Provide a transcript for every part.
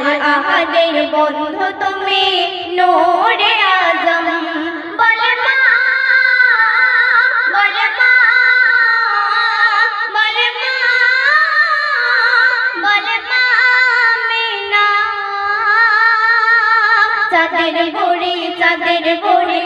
আল আহাদের বন্ধু তুমি নোরে আজম। চাঁদের বুড়ি চাঁদের বুড়ি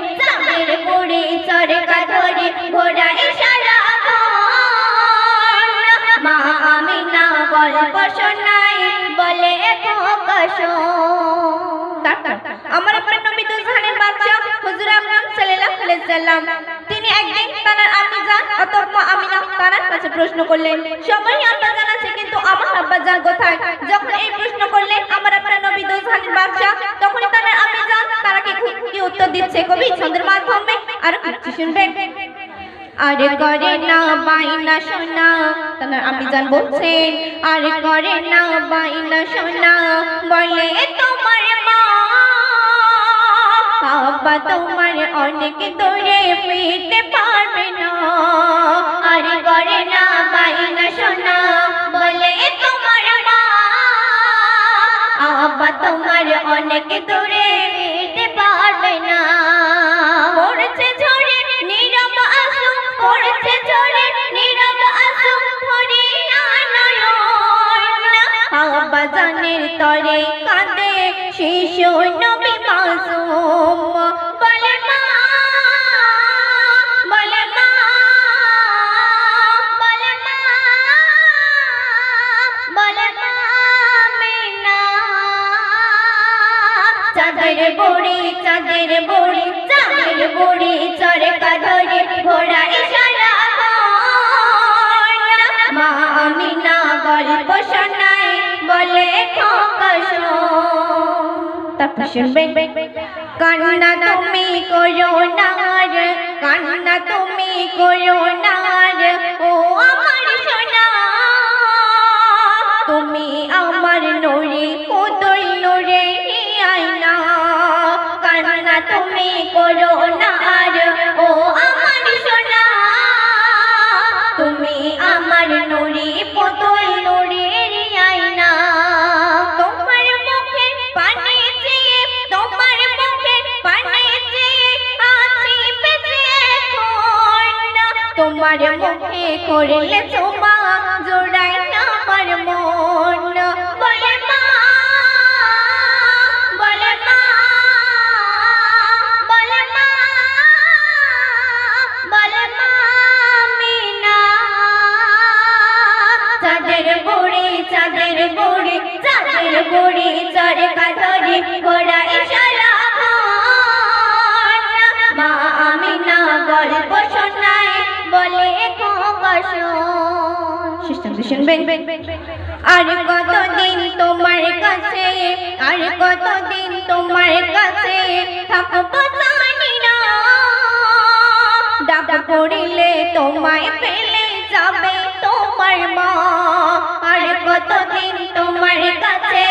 আমার আপনার নবী দুজহানের বাদশা হুজুর আকরাম সাল্লাল্লাহু আলাইহি সাল্লাম। তিনি একদিন তার জান অথবা আমিনা তার কাছে প্রশ্ন করলেন সবাই আব্বা জান আছে কিন্তু আমার আব্বা জান কোথায়? যখন এই প্রশ্ন করলেন, আমার আপনার নবী দুজহানের বাদশা তখন তার আম্মি জান তারাকে কি উত্তর দিচ্ছে। কবি ছন্দের মাধ্যমে আর কিছু শুনবেন। আরে করে না বাইনা সোনা। তার আমি জান বলছেন আরে করে না বাইনা সোনা বলে তোমার মা। বাবা তোমার অনেক দূরে ফিরতে পারবে না। আরে করে না বাইনা সোনা বলে তোমার মা। বাবা তোমার অনেক দূরে শিশু নবী মাসুম, বলে বলে বলে বলে চাঁদের বুড়ি চাঁদের বুড়ি চাঁদের বুড়ি চরকা ধরে ঘোড়া ইশারা মা আমিনা গল্প তারপর শুনবে কান্না তুমি করো নার কান্না তুমি করো নার ও আমার সোনা। তুমি আমার নড়ি পুতুল নড়ে আয়না। কান্না তুমি করো ও তোমার মুখে করলে তোমা জোড়াই আমার মন। বলে মা বলে মা বলে মা বলে মা চাঁদের বুড়ি চাঁদের বুড়ি চাঁদের বুড়ি চরকা ধরে শুনবেন কতদিন তোমার কাছে, আর কতদিন তোমার কাছে ডাক পড়িলে তোমায় পেলে যাবে তোমার মা। আর কতদিন তোমার কাছে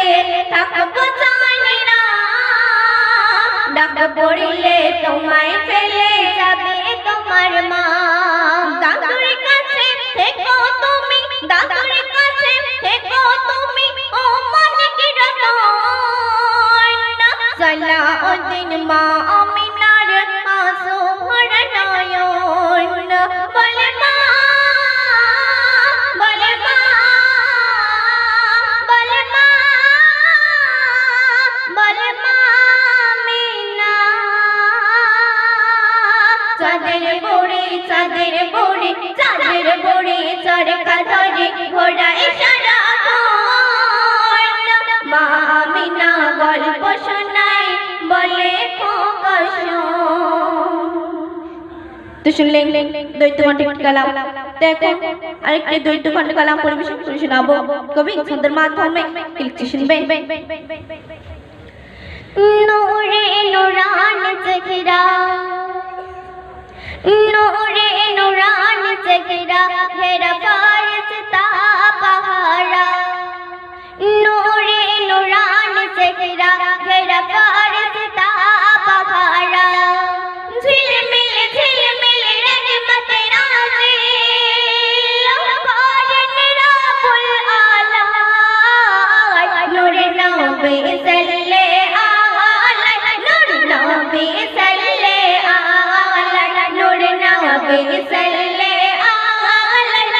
ডাক পড়িলে তোমায় পেলে যাবে তোমার মা। সালাউদ্দিন মা আমিনার আঁসু ভরা নয়ন বলে মা বলে মা বলে মা ঘোড়া ইশারা মা আমিনা গল্প তো শুনলেন দ্বৈত কালাম। তো এখন আরেকটি খণ্ড কালাম পরিবেশন করে শোনাবো। কবি সুন্দর মাধ্যমে লিখতে শুনবেন নূরে নুরান চেহারা, নূরে নুরান पे सल्ले